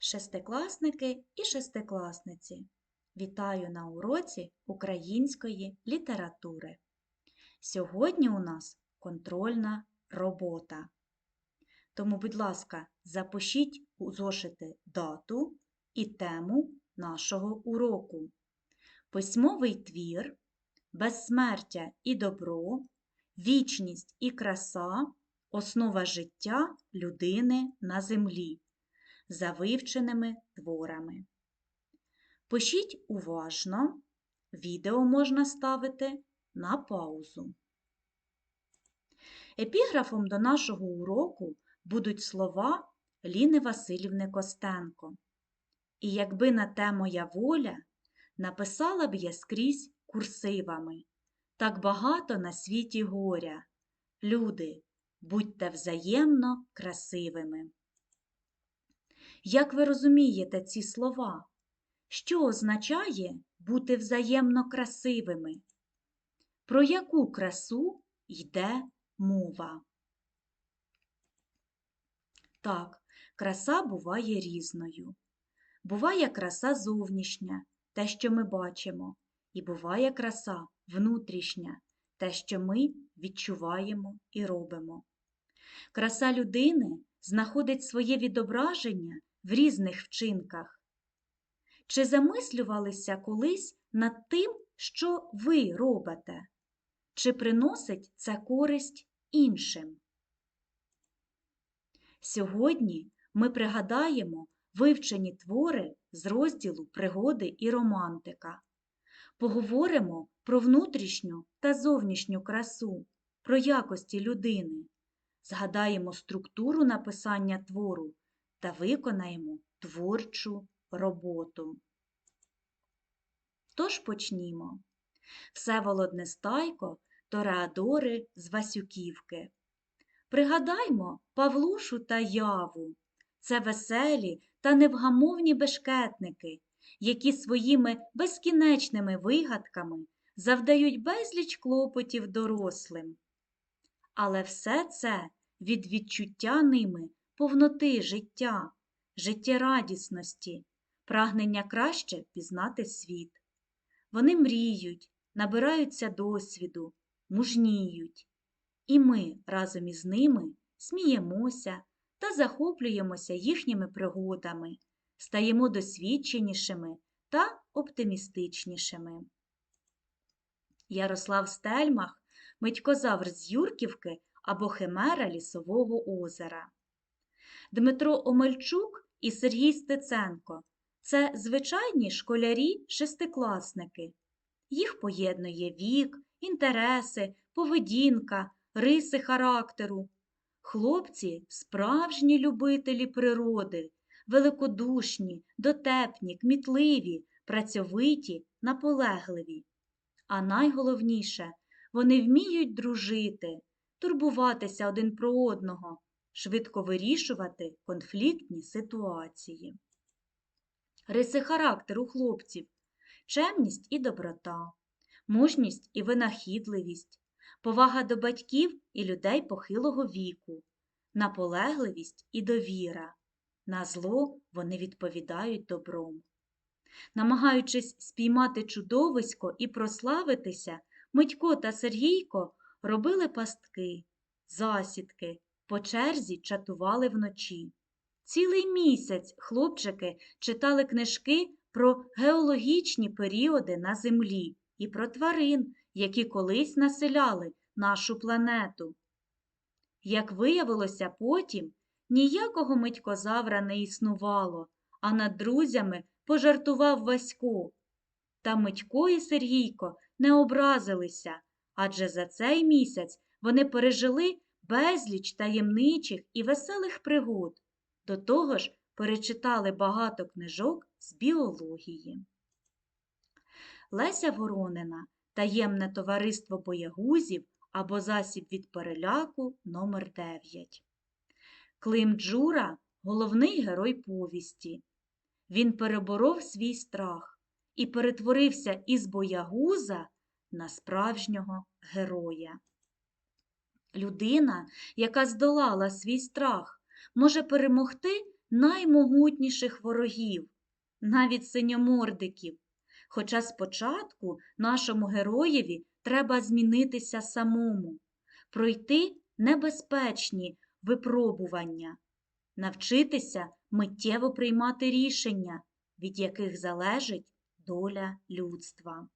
Шестикласники і шестикласниці. Вітаю на уроці української літератури. Сьогодні у нас контрольна робота. Тому, будь ласка, запишіть у зошити дату і тему нашого уроку. Письмовий твір, безсмертя і добро, вічність і краса, основа життя людини на землі за вивченими творами. Пишіть уважно, відео можна ставити на паузу. Епіграфом до нашого уроку будуть слова Ліни Васильівни Костенко. І якби на те моя воля, написала б я скрізь курсивами. Так багато на світі горя. Люди, будьте взаємно красивими. Як ви розумієте ці слова? Що означає бути взаємно красивими? Про яку красу йде мова? Так, краса буває різною. Буває краса зовнішня, те, що ми бачимо, і буває краса внутрішня, те, що ми відчуваємо і робимо. Краса людини знаходить своє відображення в різних вчинках. Чи замислювалися колись над тим, що ви робите? Чи приносить це користь іншим? Сьогодні ми пригадаємо вивчені твори з розділу Пригоди і романтика. Поговоримо про внутрішню та зовнішню красу, про якості людини, згадаємо структуру написання твору та виконаємо творчу роботу. Тож почнімо. Всеволод Нестайко Тореадори з Васюківки. Пригадаймо Павлушу та Яву. Це веселі та невгамовні бешкетники, які своїми безкінечними вигадками завдають безліч клопотів дорослим. Але все це від відчуття ними повноти життя, життєрадісності, прагнення краще пізнати світ. Вони мріють, набираються досвіду, мужніють, і ми разом із ними сміємося та захоплюємося їхніми пригодами, стаємо досвідченішими та оптимістичнішими. Ярослав Стельмах, Митькозавр з Юрківки або Химера Лісового озера. Дмитро Омельчук і Сергій Стеценко це звичайні школярі-шестикласники. Їх поєднує вік, інтереси, поведінка, риси характеру. Хлопці справжні любителі природи, великодушні, дотепні, кмітливі, працьовиті, наполегливі. А найголовніше, вони вміють дружити, турбуватися один про одного, швидко вирішувати конфліктні ситуації. Риси характеру хлопців, чемність і доброта, мужність і винахідливість, повага до батьків і людей похилого віку, наполегливість і довіра. На зло вони відповідають добром. Намагаючись спіймати чудовисько і прославитися, Митько та Сергійко робили пастки, засідки, по черзі чатували вночі. Цілий місяць хлопчики читали книжки про геологічні періоди на землі і про тварин, які колись населяли нашу планету. Як виявилося потім, ніякого митькозавра не існувало, а над друзями пожартував Васько. Та Митько і Сергійко не образилися, адже за цей місяць вони пережили безліч таємничих і веселих пригод. До того ж, перечитали багато книжок з біології. Леся Воронина Таємне товариство боягузів або засіб від переляку номер 9 Клим Джура головний герой повісті. Він переборов свій страх і перетворився із боягуза на справжнього героя. Людина, яка здолала свій страх, може перемогти наймогутніших ворогів, навіть синьомордиків. Хоча спочатку нашому героєві треба змінитися самому, пройти небезпечні випробування, навчитися миттєво приймати рішення, від яких залежить доля людства.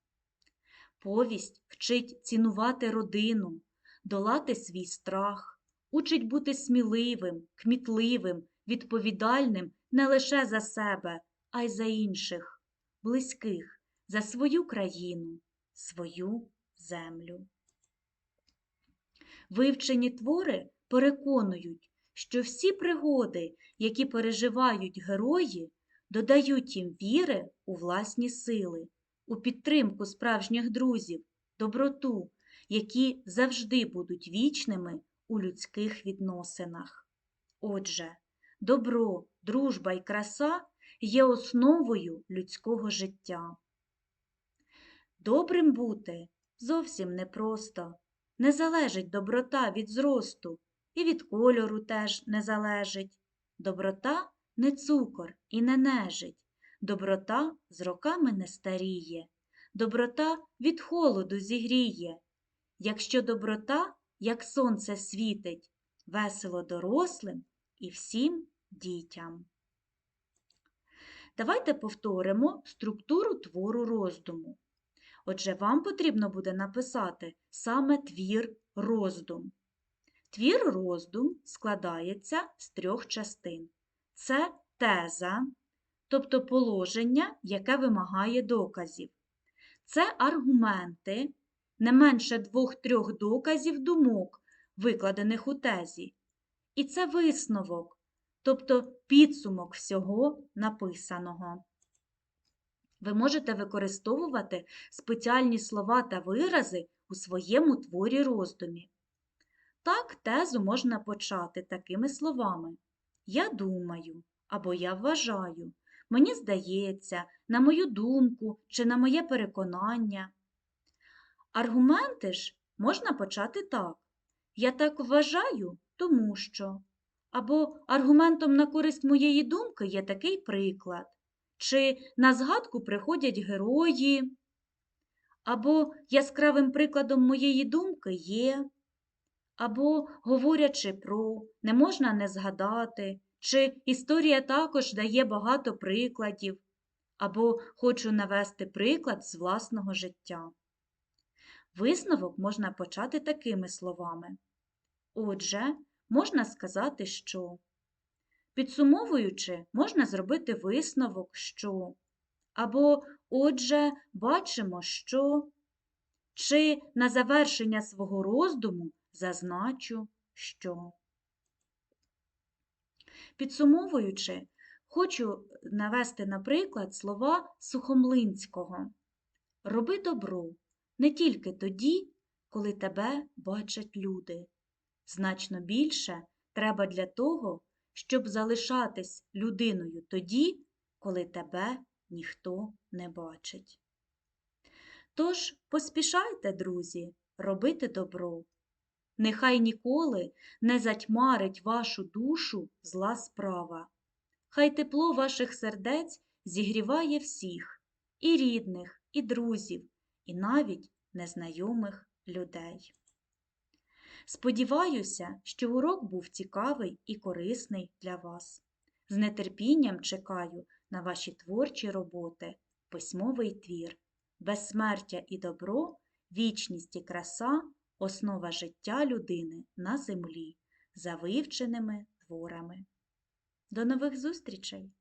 Повість вчить цінувати родину, долати свій страх, учить бути сміливим, кмітливим, відповідальним не лише за себе, а й за інших, близьких, за свою країну, свою землю. Вивчені твори переконують, що всі пригоди, які переживають герої, додають їм віри у власні сили, у підтримку справжніх друзів, доброту, які завжди будуть вічними у людських відносинах. Отже, добро, дружба і краса є основою людського життя. Добрим бути зовсім непросто. Не залежить доброта від зросту, і від кольору теж не залежить. Доброта не цукор і не нежить. Доброта з роками не старіє. Доброта від холоду зігріє. Якщо доброта, як сонце світить, весело дорослим і всім дітям. Давайте повторимо структуру твору роздуму. Отже, вам потрібно буде написати саме твір роздум. Твір роздум складається з трьох частин. Це теза, тобто положення, яке вимагає доказів. Це аргументи, не менше двох-трьох доказів думок, викладених у тезі. І це висновок, тобто підсумок всього написаного. Ви можете використовувати спеціальні слова та вирази у своєму творі роздумі. Так, тезу можна почати такими словами: Я думаю або я вважаю, мені здається, на мою думку чи на моє переконання. Аргументи ж можна почати так. Я так вважаю, тому що. Або аргументом на користь моєї думки є такий приклад. Чи на згадку приходять герої, або яскравим прикладом моєї думки є, або, говорячи про, не можна не згадати, чи історія також дає багато прикладів, або хочу навести приклад з власного життя. Висновок можна почати такими словами. Отже, можна сказати, що. Підсумовуючи, можна зробити висновок, що. Або, отже, бачимо, що. Чи на завершення свого роздуму зазначу, що. Підсумовуючи, хочу навести, наприклад, слова Сухомлинського. Роби добро не тільки тоді, коли тебе бачать люди. Значно більше треба для того, щоб залишатись людиною тоді, коли тебе ніхто не бачить. Тож поспішайте, друзі, робити добро. Нехай ніколи не затьмарить вашу душу зла справа. Хай тепло ваших сердець зігріває всіх і рідних, і друзів, і навіть незнайомих людей. Сподіваюся, що урок був цікавий і корисний для вас. З нетерпінням чекаю на ваші творчі роботи, письмовий твір, безсмертя і добро, вічність і краса, основа життя людини на землі за вивченими творами. До нових зустрічей!